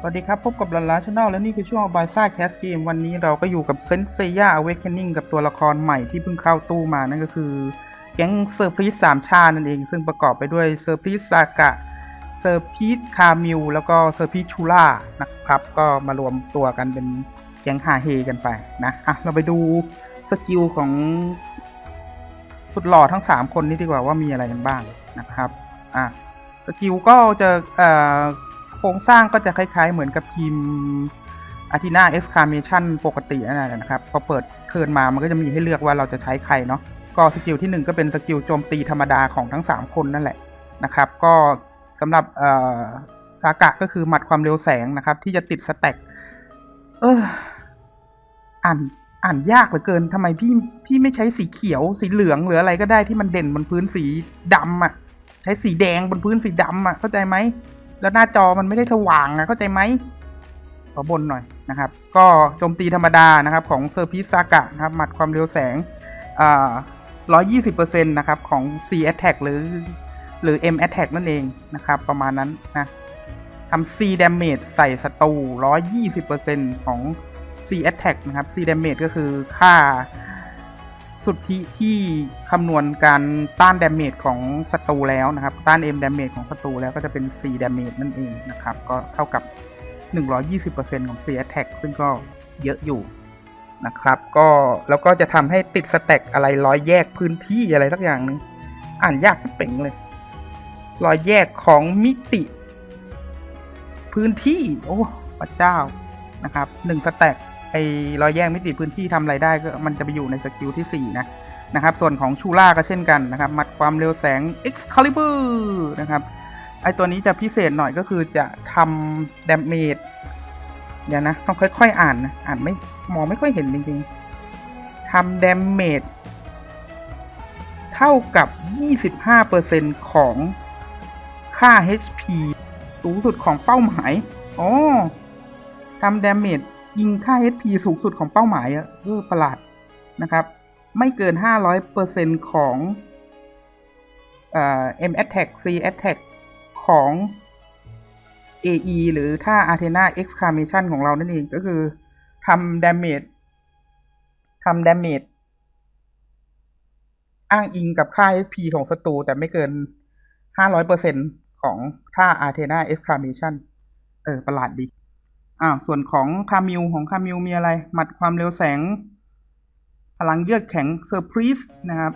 สวัสดีครับ พบกับลันลาชาแนลและนี่คือช่วงบายซ่าแคสเกมวันนี้เราก็อยู่กับเซนเซียอเวกเคนนิงกับตัวละครใหม่ที่เพิ่งเข้าตู้มานั่นก็คือแก๊งเซอร์พริสสามชาตินั่นเอง ซึ่งประกอบไปด้วยเซอร์พริสซากะเซอร์พริสคามิลแล้วก็เซอร์พริสชูล่านะครับ ก็มารวมตัวกันเป็นแก๊งฮาเฮกันไปนะอะเราไปดูสกิลของสุดหล่อทั้ง 3 คนนี้ดีกว่าว่ามีอะไรกันบ้างนะครับอะสกิลก็จะเอ่อ โครงสร้างก็จะคล้ายๆ เหมือนกับทีมอาทีนาเอ็กซ์คาเมชันปกตินั่นแหละนะครับ พอเปิดเทิร์นมามันก็จะมีให้เลือกว่าเราจะใช้ใครเนาะก็สกิลที่ 1 ก็เป็นสกิลโจมตีธรรมดาของทั้ง 3 คนนั่นแหละนะครับ ก็สำหรับอ่อซากะก็คือหมัดความเร็วแสงนะครับ ที่จะติดสแต็กเอออ่านอ่านยากเหลือเกินทำไมพี่พี่ไม่ใช้สีเขียว สีเหลืองหรืออะไรก็ได้ที่มันเด่นบนพื้นสีดำอะ ใช้สีแดงบนพื้นสีดำอะเข้าใจไหม แล้วหน้าจอมันไม่ได้สว่างอะเข้าใจไหมขอบนหน่อยนะครับ ก็โจมตีธรรมดานะครับของเซอร์พิซากะนะครับ หมัดความเร็วแสงอ่า120%นะครับของ C attack หรือหรือ M attack นั่นเองนะครับ ประมาณนั้นนะทำ C damage ใส่ศัตรู120%ของ C attack นะครับ C damage ก็คือค่า สุทธิที่คำนวณการต้านดาเมจของศัตรูแล้วนะครับ ต้าน M ดาเมจของศัตรูแล้วก็จะเป็น C ดาเมจนั่นเองนะครับ ก็เท่ากับ 120%ของ C attack ซึ่งก็เยอะอยู่นะครับก็แล้วก็จะทำให้ติดสแต็กอะไรร้อยแยกพื้นที่อะไรสักอย่างหนึงอ่านยากเป่งเลยร้อยแยกของมิติ พื้นที่ โอ้พระเจ้านะครับหนึ่งสแต็ก ไอ้รอยแยกมิติพื้นที่ทำอะไรได้ก็มันจะไปอยู่ในสกิลที่ 4 นะนะครับ ส่วนของชูล่าก็เช่นกันนะครับ มัดความเร็วแสง Excalibur นะครับ ไอตัวนี้จะพิเศษหน่อยก็คือจะทำดาเมจเดี๋ยวนะ ต้องค่อยๆอ่านนะอ่านไม่มองไม่ค่อยเห็นจริงๆทำดาเมจเท่ากับ 25%ของค่า HP สูงสุดของเป้าหมาย อ๋อทำดาเมจ ยิงค่า HP สูงสุดของเป้าหมายอะเออประหลาดนะครับ ไม่เกิน 500%ของเอ่อ M attack C attack ของ AE หรือถ้า Athena exclamation ของเรานั่นเองก็คือทำดาเมจทำดาเมจอ้างอิงกับค่า HP ของศัตรูแต่ไม่เกิน 500%ของท่า Athena exclamation เออ ประหลาดดี อ่าส่วนของคามิวของคามิวมีอะไร หมัดความเร็วแสง พลังเยือกแข็งเซอร์พริสนะครับ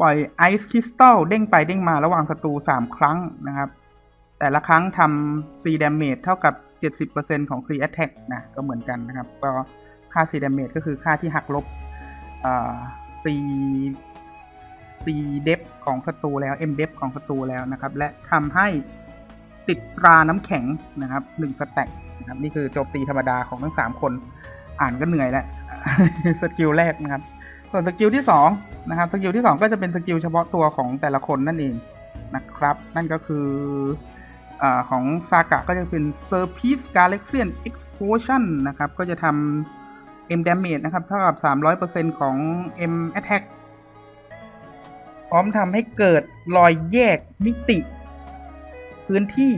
ปล่อยไอซ์คริสตัลเด้งไปเด้งมาระหว่างศัตรู 3 ครั้งนะครับ แต่ละครั้งทำ C damage เท่ากับ 70%ของ C attack นะก็เหมือนกันนะครับก็ค่า C damage ก็คือค่าที่หักลบอ่า C C depth ของศัตรูแล้ว M depth ของศัตรูแล้วนะครับ และทำให้ ติดตราน้ำแข็งนะครับหนึ่งสแต็กนะครับนี่คือโจมตีธรรมดาของทั้งสามคน อ่านก็เหนื่อยแล้วสกิลแรกนะครับ ส่วนสกิลที่สองนะครับสกิลที่สองก็จะเป็นสกิลเฉพาะตัวของแต่ละคนนั่นเองนะครับ นั่นก็คืออาของซากะก็จะเป็น Surface Galaxian Explosion นะครับ ก็จะทำ M Damage นะครับ เท่ากับ 300%ของ M Attack พร้อมทำให้เกิดรอยแยกมิติ พื้นที่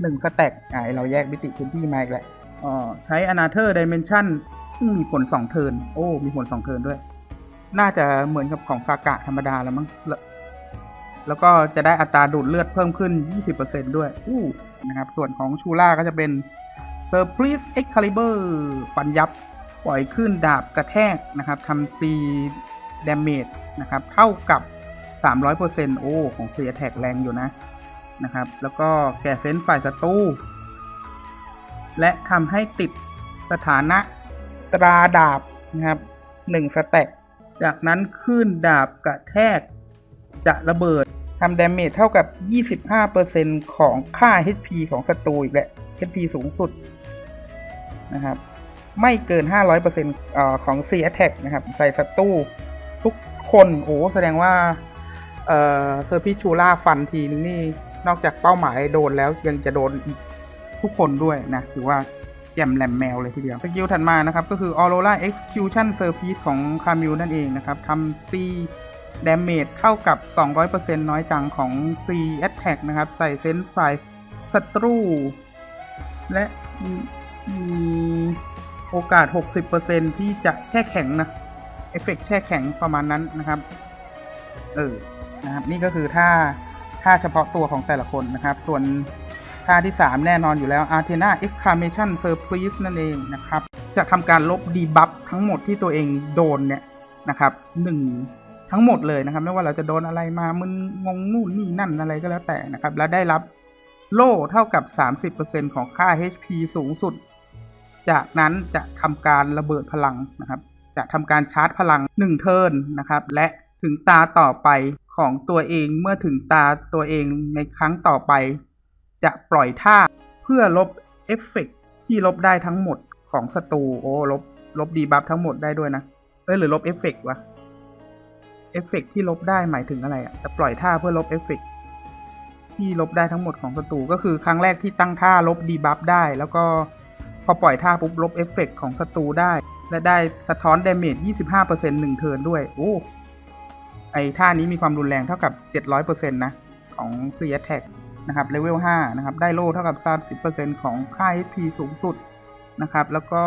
หนึ่งสแต็กอ่าเราแยกมิติพื้นที่มาอีกแหล้วอ๋อใช้ Another Dimension ซึ่งมีผล2เทิร์นโอ้ มีผล2เทิร์นด้วย น่าจะเหมือนกับของซากะธรรมดาแล้วมั้งแล้วแล้วก็จะได้อัตราดูดเลือดเพิ่มขึ้น 20%ด้วย อู้นะครับ ส่วนของชูล่าก็จะเป็น Surprise Excalibur ฟันยับ ปล่อยขึ้นดาบกระแทกนะครับทำ C damage นะครับ เท่ากับ 300%โอ้ ของ C attack แรงอยู่นะ นะครับ แล้วก็แก่เซนฝ่ายศัตรูและทำให้ติดสถานะตราดาบนะครับหนึ่งสแต็กจากนั้นขึ้นดาบกระแทก จะระเบิดทำดาเมจเท่ากับ 25%ของค่า HP ของศัตรูอีกแหละ HP สูงสุดนะครับ ไม่เกิน 500%เอ่อของ C attack นะครับ ใส่ศัตรูทุกคน โอ้ แสดงว่า เออเซอร์พิชูล่าฟันทีนึงนี่ นอกจากเป้าหมายโดนแล้วยังจะโดนอีกทุกคนด้วยนะถือว่าแจ่มแหลมแมวเลยทีเดียว สกิลถัดมานะครับ ก็คือ Aurora Execution Service ของคามิลนั่นเองนะครับทำ C Damage เท่ากับ 200%น้อยจังของ C Attack นะครับ ใส่เซนส์ไฟศัตรู และมีโอกาส 60%ที่จะแช่แข็งนะ เอฟเฟกต์แช่แข็งประมาณนั้นนะครับ เออ นะครับ นี่ก็คือท่า ท่าเฉพาะตัวของแต่ละคนนะครับ ส่วนท่าที่ 3 แน่นอนอยู่แล้ว Athena Exclamation Surprise นั่นเองนะครับ จะทำการลบดีบัฟทั้งหมดที่ตัวเองโดนเนี่ยนะครับหนึ่งทั้งหมดเลยนะครับ ไม่ว่าเราจะโดนอะไรมามึนงงนู่นนี่นั่นอะไรก็แล้วแต่นะครับ และได้รับโล่เท่ากับ 30%ของค่า HP สูงสุด จากนั้นจะทำการระเบิดพลังนะครับ จะทำการชาร์จพลัง 1 เทิร์นนะครับ และถึงตาต่อไป ของตัวเองเมื่อถึงตาตัวเองในครั้งต่อไป จะปล่อยท่าเพื่อลบเอฟเฟกต์ที่ลบได้ทั้งหมดของศัตรูโอ้ลบลบดีบัฟทั้งหมดได้ด้วยนะเอ้ยหรือลบเอฟเฟกต์วะเอฟเฟกต์ที่ลบได้หมายถึงอะไรอะ่ะจะปล่อยท่าเพื่อลบเอฟเฟกต์ที่ลบได้ทั้งหมดของศัตรูก็คือครั้งแรกที่ตั้งท่าลบดีบัฟได้ แล้วก็พอปล่อยท่าปุ๊บลบเอฟเฟกต์ของศัตรูได้ และได้สะท้อนเดเมจ25%หนึ่งเทิร์นด้วยโอ้ ไอ้ท่านี้มีความรุนแรงเท่ากับ 700%นะ ของ c s Attack นะครับเลเวล5นะครับ ได้โล่เท่ากับ 30%ของค่า HP สูงสุดนะครับ แล้วก็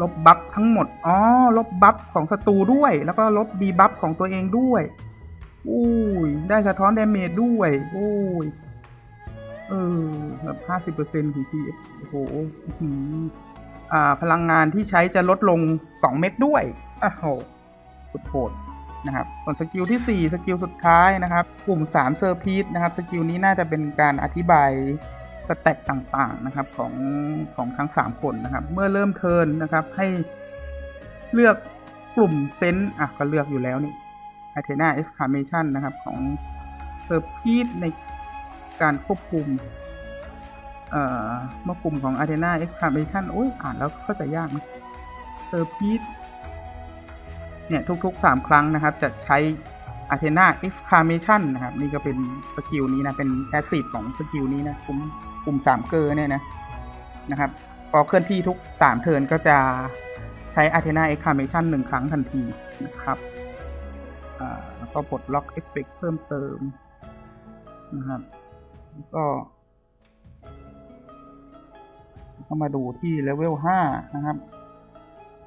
ลบบัฟทั้งหมด อ๋อ ลบบัฟของศัตรูด้วย แล้วก็ลบดีบัฟของตัวเองด้วย อุ้ย ได้สะท้อนเดาเมจด้วยโอ้ย เออ แบบ50%ของ PS โอ้โหอื้อหืออ่า พลังงานที่ใช้จะลดลง2เม็ดด้วยอ้าวโหสุดโหด นะครับส่วนสกิลที่ 4 สกิลสุดท้ายนะครับ กลุ่ม3เซอร์พีทนะครับ สกิลนี้น่าจะเป็นการอธิบายสเต็ปต่างๆนะครับของของทั้ง 3 คนนะครับ เมื่อเริ่มเทินนะครับให้เลือกกลุ่มเซนต์อะก็เลือกอยู่แล้วนี่ Athena Exclamation นนะครับของเซอร์พีทในการควบคุมเอ่อเมื่อกลุ่มของ Athena Exclamation โอ้ยอ่านแล้วเข้าใจยากนะเซอร์พีท เนี่ยทุก ๆ 3 ครั้งนะครับ จะใช้ Athena Exclamation นะครับนี่ก็เป็นสกิลนี้นะ เป็นแพสซีฟของสกิลนี้นะกลุ่มกลุ่ม3เกอร์เนี่ยนะนะครับพอเคลื่อนที่ทุก 3 เทิร์นก็จะใช้ Athena Exclamation 1 ครั้งทันทีนะครับแล้วก็ปลดล็อกเอฟเฟกเพิ่มเติมนะครับแล้วก็ก็มาดูที่เลเวล5นะครับ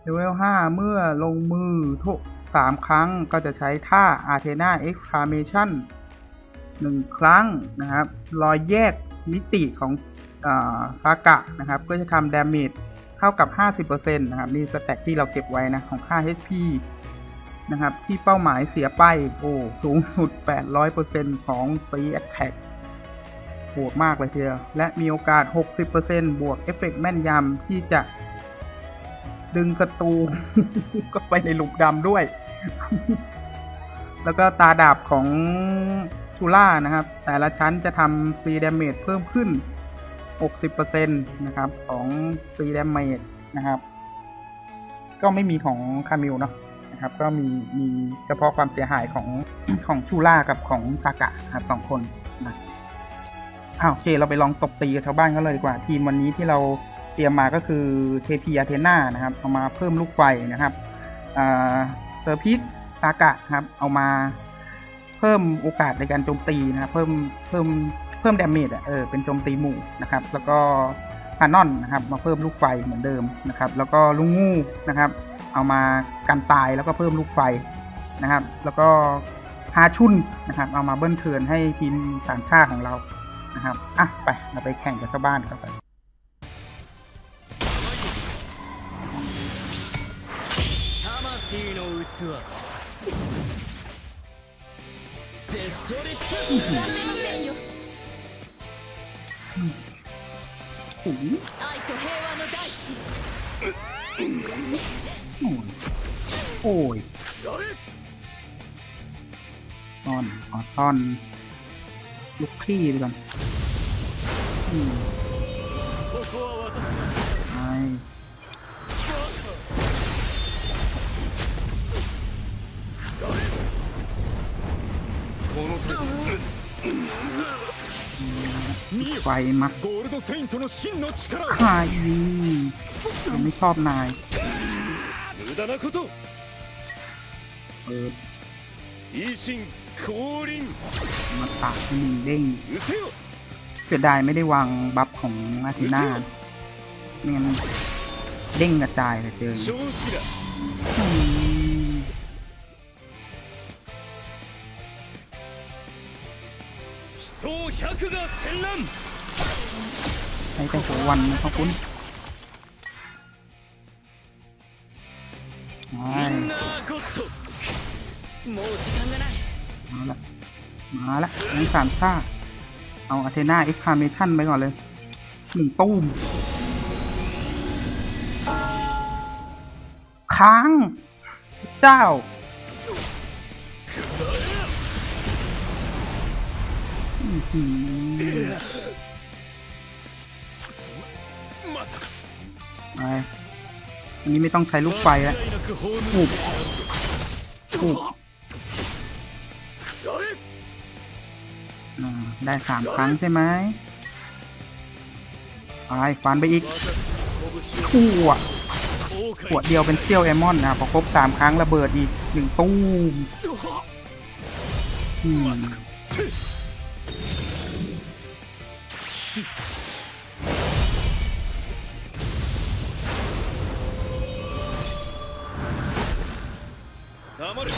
เลเวล 5 เมื่อลงมือทุกสามครั้งก็จะใช้ท่า Athena Exclamation หนึ่งครั้งนะครับรอยแยกมิติของซากะนะครับ ก็จะทำดาเมจเท่ากับ 50%นะครับ นี่สแต็กที่เราเก็บไว้นะ ของค่า HP นะครับ ที่เป้าหมายเสียไป โอ้ สูงสุด 800%ของ C Attack โหดมากเลยทีเดียว และมีโอกาส 60%บวกเอฟเฟกต์แม่นยำที่จะ ดึงศัตรูก็ไปในหลุมดำด้วย แล้วก็ตาดาบของชูล่านะครับ แต่ละชั้นจะทำซีดาเมจเพิ่มขึ้น 60%นะครับ ของซีดาเมจนะครับ ก็ไม่มีของคามิลเนาะนะครับ ก็มีมีเฉพาะความเสียหายของของชูล่ากับของซากะครับสองคนนะอ้าวโอเค เราไปลองตบตีกับชาวบ้านกันเลยดีกว่า ทีมวันนี้ที่เรา เตรียมมาก็คือ KP Athena นะครับ เอามาเพิ่มลูกไฟนะครับเซอร์พิษซากะครับ เอามาเพิ่มโอกาสในการโจมตีนะครับ เพิ่มเพิ่มเพิ่มดาเมจอะเออเป็นโจมตีหมู่นะครับ แล้วก็ฮานอนนะครับ มาเพิ่มลูกไฟเหมือนเดิมนะครับ แล้วก็ลุงงูนะครับ เอามากันตายแล้วก็เพิ่มลูกไฟนะครับ แล้วก็ฮาชุนนะครับ เอามาเบิ้ลเทิร์นให้ทีมสามชาติของเรานะครับอะไปเราไปแข่งกับชาวบ้านครับไป 魂の器デストリクス โอ้โห 愛と平和の大地 โอ้ยซ่อนอ๋อซ่อนลูกคลี่ไปก่อน ไฟมาใครยังไม่ชอบนายเปิมาตักหนึ่งเด้งเสียดายไม่ได้วางบัฟของอาทิน่าไม่งั้นเด้งกระจายเลยเจอ ไอ้แต่หัววันเขาคุ้นมาละมาละทั้งสามซ่า เอาอเทนาเอ็กซ์คาเมชั่นไปก่อนเลยหนึ่งตู้ม ค้าง เจ้า ไปอันนี้ไม่ต้องใช้ลูกไฟแล้วอุบอุบได้สามครั้งใช่ไหมไปฟันไปอีกตู้อะขวดเดียวเป็นเซียวเอมอนนะพอครบสามครั้งระเบิดอีกหนึ่งตู้ม 黙れ悪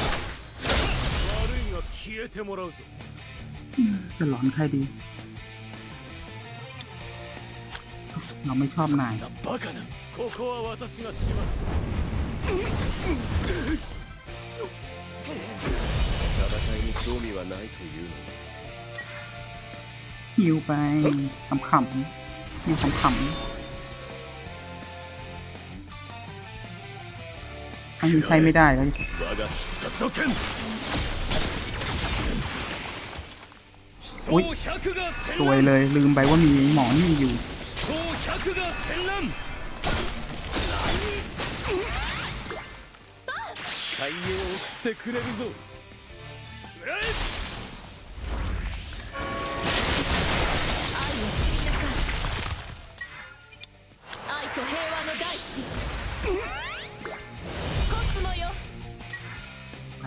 いが消えてもらうぞ จะหลอนใครดี เราไม่ชอบนาย なバカなここは私がします戦いに興味はないというの ฮิวไปขำขำๆฮิวขำขำอันนี้ใช้ไม่ได้แล้วดิ 我が必殺剣 อุ๊ย 総百が ส 戦 วย 乱 เลยลืมไปว่ามีหมอนี่อยู่ 総百が戦乱海へ送ってくれるぞ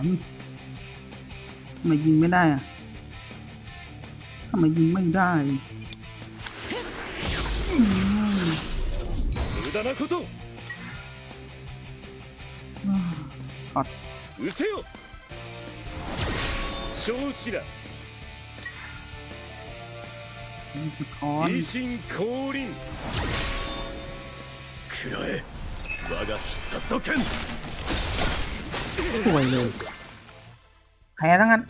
ไอ้ทำไมยิงไม่ได้อะทำไมยิงไม่ได้อืม 無駄なこと ช็อต 失せよ少子ら นี่คือคอน 維新降臨食らえ我が必殺剣 สวยเลยแ พ้ทั้งนั้น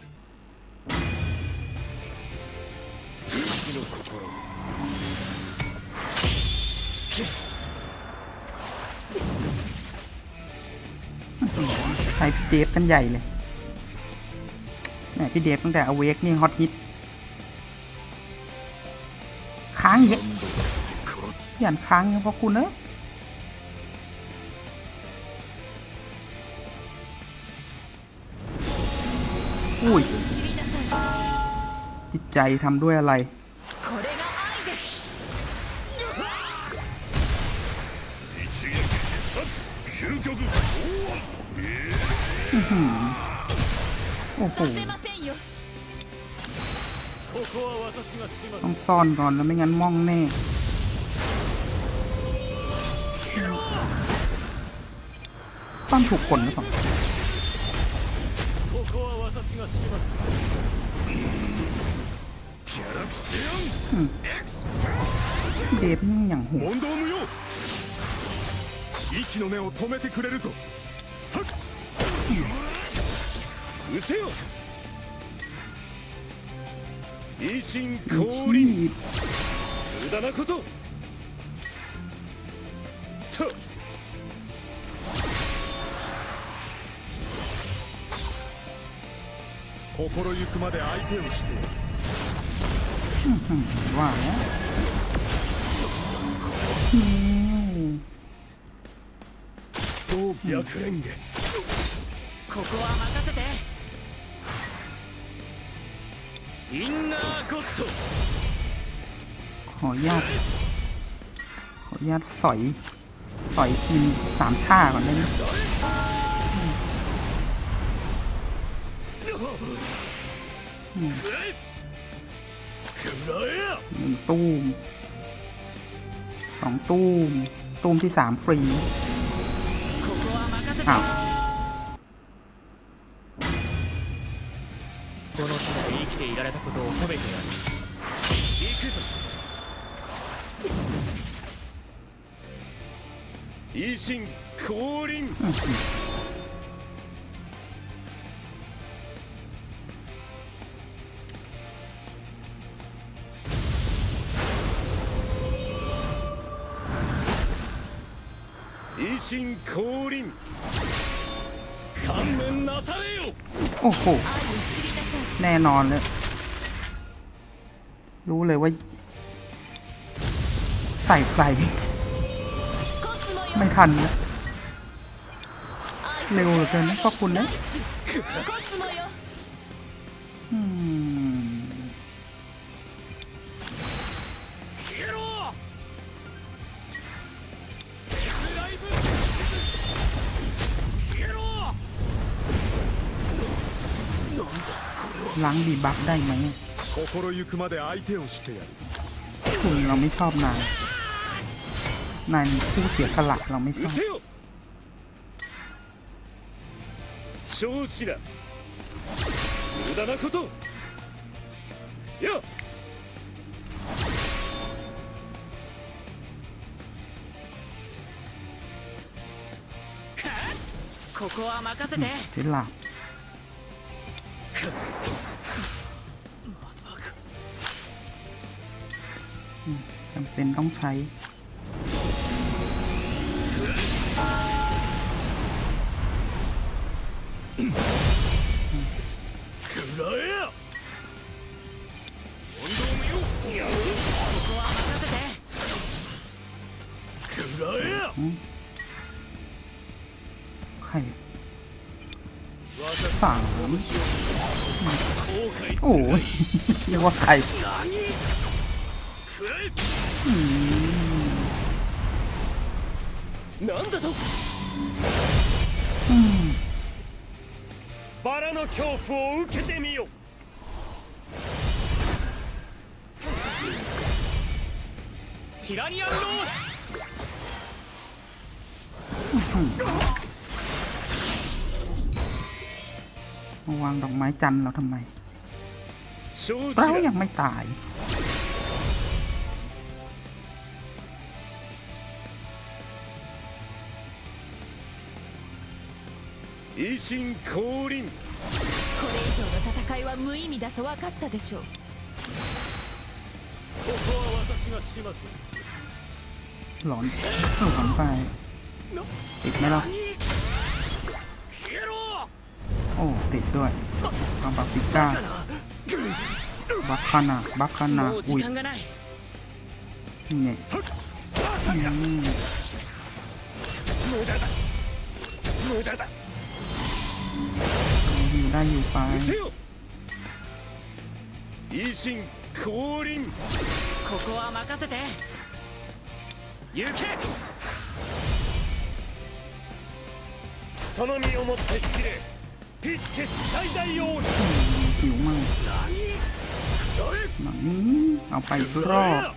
ใส่พี่เดฟกันใหญ่เลยแหมพี่เดฟตั้งแต่อเวกนี่ฮอตฮิต ค้างเยอะเสียนค้างเพราะคุณเนอะ อุ้ยจิตใจทำด้วยอะไร โอ้โหต้องซ่อนก่อนแล้วไม่งั้นมองแน่ต้องถูกคนหรือเปล่า 私がしますギャラクシアン เดฟนี่อย่างโหด 問答無用息の根を止めてくれるぞはっ失せよ維新降臨無駄なことと 心ゆくまで相手をして ว่าแล้วอืม そう白蓮華ここは任せてインナーゴッド ขออนุญาต ขออนุญาตสอย สอยทีมสามชาก่อนได้ไหม หนึ่งตู้มสองตู้ม ตู้มที่สามฟรี อ้าวอีชิง降臨อื้อหือ 維新降臨勘弁なされよ โอ้โห 愛を知りなさい แน่นอนเลย รู้เลยว่า ใส่ไฟ コスモよ ไม่ทันแล้ว 愛 เร็วเหลือเกินนะขอบคุณนะ コスモよ อืม ม ล้างดีบัฟได้ไหมคุณเราไม่ชอบนายนายผู้เสียสละเราไม่ชอบเจหลับ จำเป็นต้องใช้สามโอ้ยเรียกว่าใคร มาวางดอกไม้จันทร์เราทำไม 少子 เรา が ยังไม่ตาย 維新降臨これ以上の戦いは無意味だと分かったでしょうここは私が始末を หลอนหลอนไป ติดไหมล่ะ 消えろ โอ้ ติดด้วยบาบาปิก้า บัคคานาบัคคานา もう อุ้ 時 ย 間がない นี่ไงอืม 無駄だ無駄だ อยู่ได้อยู่ไป 撃てよ維新降臨ここは任せて 行けその身をもって知れピスケ最大王に หิวมั่ง 何 หนังนี้เอาไปอีกรอบ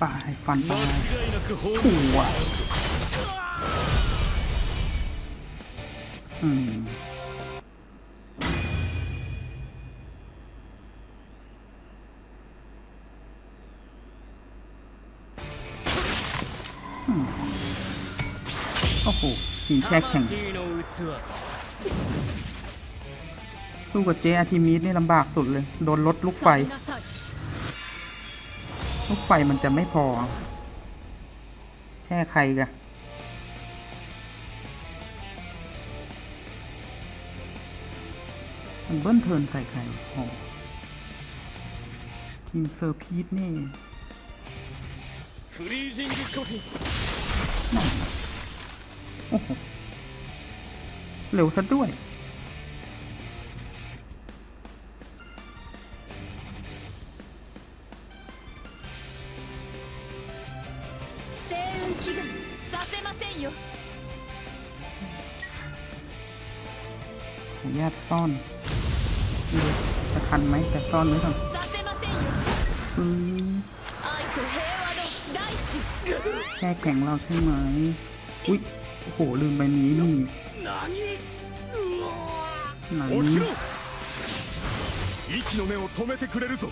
ปลายฟันป ขู่อะอืมโอ้โหทีแช่แข่งสู้กับเจอาทิมิสนี่ลำบากสุดเลย โดนลดลูกไฟ ลูกไฟมันจะไม่พอ แค่ใครกันมันเบิ้ลเทินใส่ใครโอ้ทีมเซอร์พีทนี่โอ้โหเร็วซะด้วย 祈願させ せんよ ขออนุญาตซ่อนดูจะทันไหมแต่ซ่อนไว้ก่อน させませんよ อืม 愛と平和の大地 แค่แข่งเราใช่ไหมอุ๊ยโอ้โห ลืมไปนี้นี่หนัง 起きろ息の根を止めてくれるぞ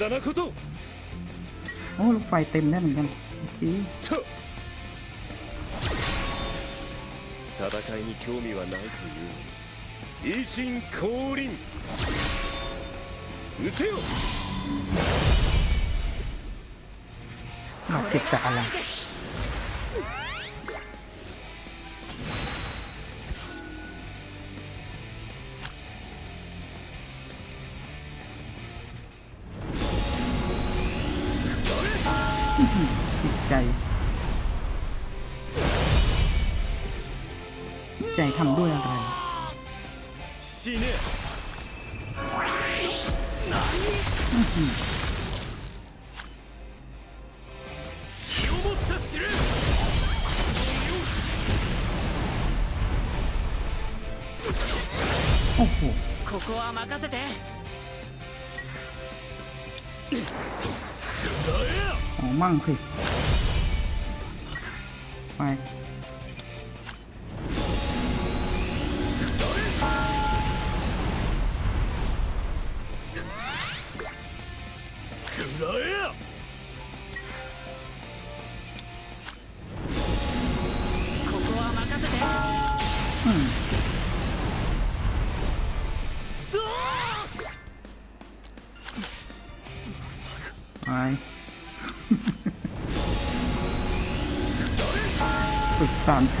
駄なこと โอ้ลูกไฟเต็มได้เหมือนกันโอเค た戦いに興味はないという維新降臨撃てよ เราเก็บจากอะไร は任せて อ๋อมั่งสิ ไป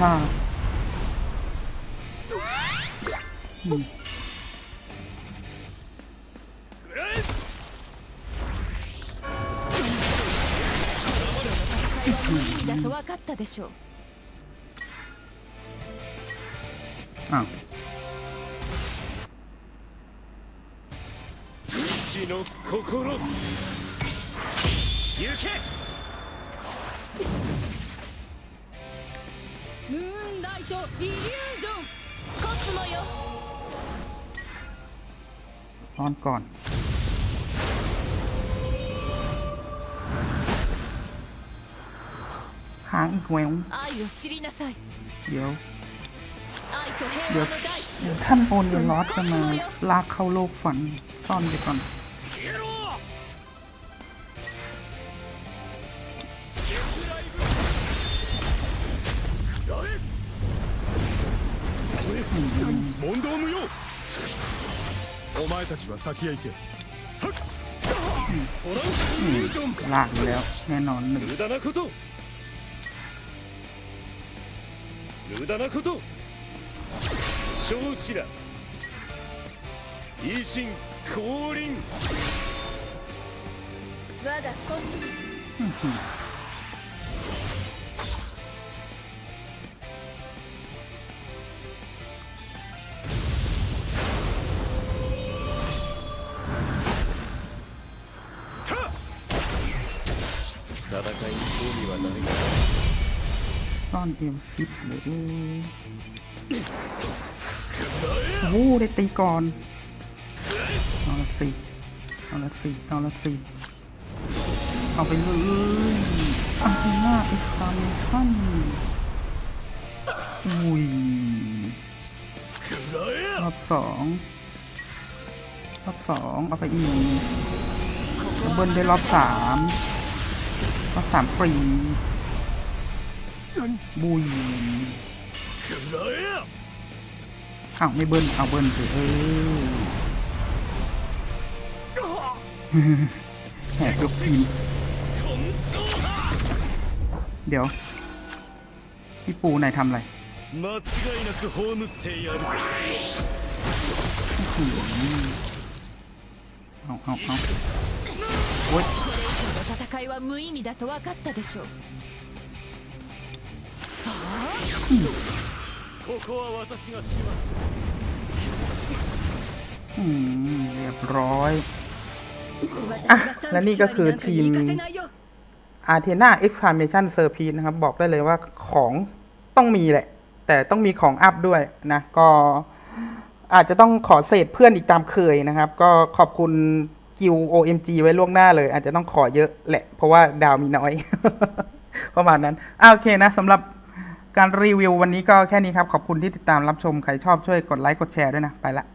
กสามชาติอืม 食らえだと分かったでしょう อ้าว 意志の心行け トイリュージョンコスモよ ตอนก่อน ค้างอีกแวว 愛を知りなさい เดี๋ยว 愛と平和の大地 เดี๋ยวท่านโอนเงินลอสจะมาลากเข้าโลกฝัน ซ่อนไปก่อน お前たちは先へ行け ลากอยู่แล้ว แน่นอนหนึ่ง 無駄なこと無駄なこと少子ら維新降臨我がコスモ ซ่อนเอวซิปเลยโอ้ได้ตีก่อนเอาละสิเอาละสิเอาละสิเอาไปเลยอันทีน่าอ็กซ์ตามทันอุ้ยรอบสองรอบสองเอาไปอีกเบิ้ลได้รอบสามรอบสามฟรี บุยอ้าวไม่เบิ้ลเอาเบิ้ลสิเออ แหกยกทีมเดี๋ยว พี่ปูนายทำอะไร 間違いなく葬ってやるぞ เอาเอาเอาโอ๊ย この戦いは無意味だと分かったでしょう ここは私が始末 อืมเรียบร้อย อ่ะ 私が และ サン นี่ クチ ก็ ュア คือ リなんか ที に ม 行かせないよ a r t e n a Exclamation Service นะครับ บอกได้เลยว่าของต้องมีแหละ แต่ต้องมีของอัพด้วยนะ ก็อาจจะต้องขอเศษเพื่อนอีกตามเคยนะครับ ก็ขอบคุณกิว OMG ไว้ล่วงหน้าเลย อาจจะต้องขอเยอะแหละ เพราะว่าดาวมีน้อย ประมาณนั้นอ่าโอเคนะสำหรับ การรีวิววันนี้ก็แค่นี้ครับ ขอบคุณที่ติดตามรับชม ใครชอบช่วยกดไลค์กดแชร์ด้วยนะ ไปละ